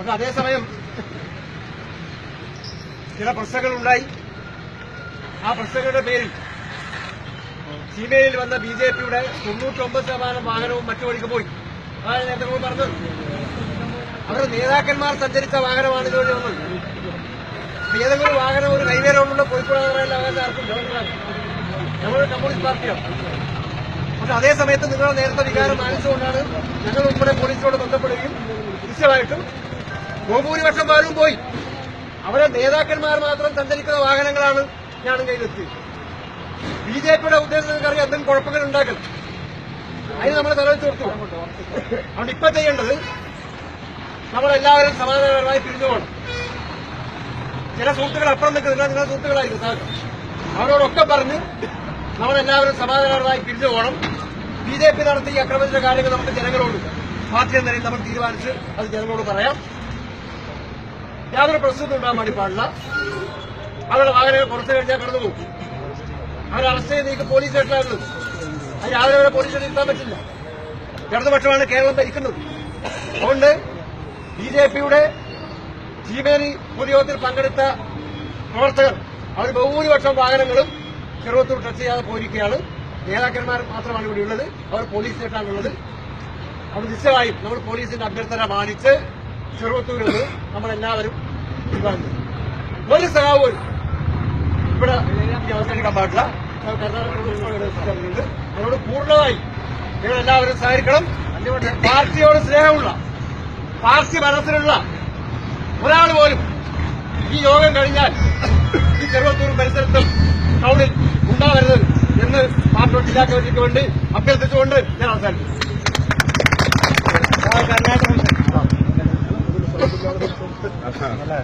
പക്ഷെ അതേസമയം ചില പ്രശ്നങ്ങളുണ്ടായി. ആ പ്രശ്നങ്ങളുടെ പേരിൽ സീമയിൽ വന്ന ബി ജെ പിയുടെ തൊണ്ണൂറ്റൊമ്പത് ശതമാനം വാഹനവും മറ്റു വഴിക്ക് പോയി. അതാണ് നേരത്തെ പറഞ്ഞത്? അവരുടെ നേതാക്കന്മാർ സഞ്ചരിച്ച വാഹനമാണ് ഇതുവഴി വന്നത്. ഏതെങ്കിലും വാഹനം ഒരു ഹൈവേ റോഡിലൂടെ പോയിക്കൂടാതെ പറയാൻ അവകാശം ആർക്കും കമ്മ്യൂണിസ്റ്റ് പാർട്ടിയാണ്. പക്ഷെ അതേ സമയത്ത് നിങ്ങളുടെ നേരത്തെ വികാരം മാനിച്ചുകൊണ്ടാണ് ഞങ്ങൾ ഉൾപ്പെടെ പോലീസിനോട് ബന്ധപ്പെടുകയും കൃത്യമായിട്ടും ബഹുഭൂരിപക്ഷം വാരും പോയി. അവരെ നേതാക്കന്മാർ മാത്രം സഞ്ചരിക്കുന്ന വാഹനങ്ങളാണ് ഞാൻ കയ്യിലെത്തിയത് ബി ജെ പിയുടെ ഉദ്ദേശം നിങ്ങൾക്കറിയാം എന്തെങ്കിലും കുഴപ്പങ്ങൾ ഉണ്ടാക്കണം അതിന് നമ്മൾ തലവെച്ച് കൊടുത്തു അതുകൊണ്ട് ഇപ്പൊ ചെയ്യേണ്ടത് നമ്മളെല്ലാവരും സമാധാനപരമായി പിരിഞ്ഞു പോകണം. ചില സുഹൃത്തുക്കൾ അപ്പുറം നിൽക്കുന്നില്ല നിങ്ങളുടെ സുഹൃത്തുക്കളായിരിക്കും സാർ. അവരോടൊക്കെ പറഞ്ഞ് നമ്മളെല്ലാവരും സമാധാനപരമായി പിരിഞ്ഞു പോകണം. ബി ജെ പി നടത്തിയ അക്രമത്തിന്റെ കാര്യങ്ങൾ നമുക്ക് ജനങ്ങളോട് പാർട്ടി എന്ന നിലയിൽ നമ്മൾ തീരുമാനിച്ച് അത് ജനങ്ങളോട് പറയാം. യാതൊരു പ്രശ്നവും ഉണ്ടാകാൻ വേണ്ടി പാടില്ല. അവരുടെ വാഹനങ്ങൾ പുറത്തു കഴിഞ്ഞാൽ കടന്നു പോകും. അവരെ അറസ്റ്റ് ചെയ്ത് നീക്ക് പോലീസ് സ്റ്റേഷനിലാണുള്ളത് അത് യാതൊരു വരെ പോലീസ് സ്റ്റേഷനിൽ എത്താൻ പറ്റില്ല. ഇടതുപക്ഷമാണ് കേരളം ഭരിക്കുന്നത്. അതുകൊണ്ട് ബി ജെ പിയുടെ ചീമേനി പൊതുയോഗത്തിൽ പങ്കെടുത്ത പ്രവർത്തകർ അവർ ബഹുഭൂരിപക്ഷം വാഹനങ്ങളും ചെറുവത്തൂർ ടച്ച് ചെയ്യാതെ പോയിരിക്കുകയാണ്. നേതാക്കന്മാർ മാത്രമാണ് ഇവിടെ ഉള്ളത് അവർ പോലീസ് സ്റ്റേഷനാണുള്ളത് അവർ നിശ്ചയമായും നമ്മൾ പോലീസിന്റെ അഭ്യർത്ഥന മാനിച്ച് ചെറുവത്തൂരിൽ നമ്മളെല്ലാവരും ഒരു സഹാവ് ഇവിടെ അവസാനിക്കാൻ പാടില്ല. അത് അതിനോട് പൂർണമായി നിങ്ങളെല്ലാവരും സഹകരിക്കണം. പാർട്ടിയോട് സ്നേഹമുള്ള പാർട്ടി മനസ്സിലുള്ള ഒരാൾ പോലും ഈ യോഗം കഴിഞ്ഞാൽ ഈ ചെറുവത്തൂർ പരിസരത്തും ടൗണിൽ ഉണ്ടാവരുത് എന്ന് പാർട്ടി ജില്ലാ കമ്മിറ്റിക്ക് വേണ്ടി അഭ്യർത്ഥിച്ചുകൊണ്ട് ഞാൻ അവസാനിപ്പിച്ചു കർണാടക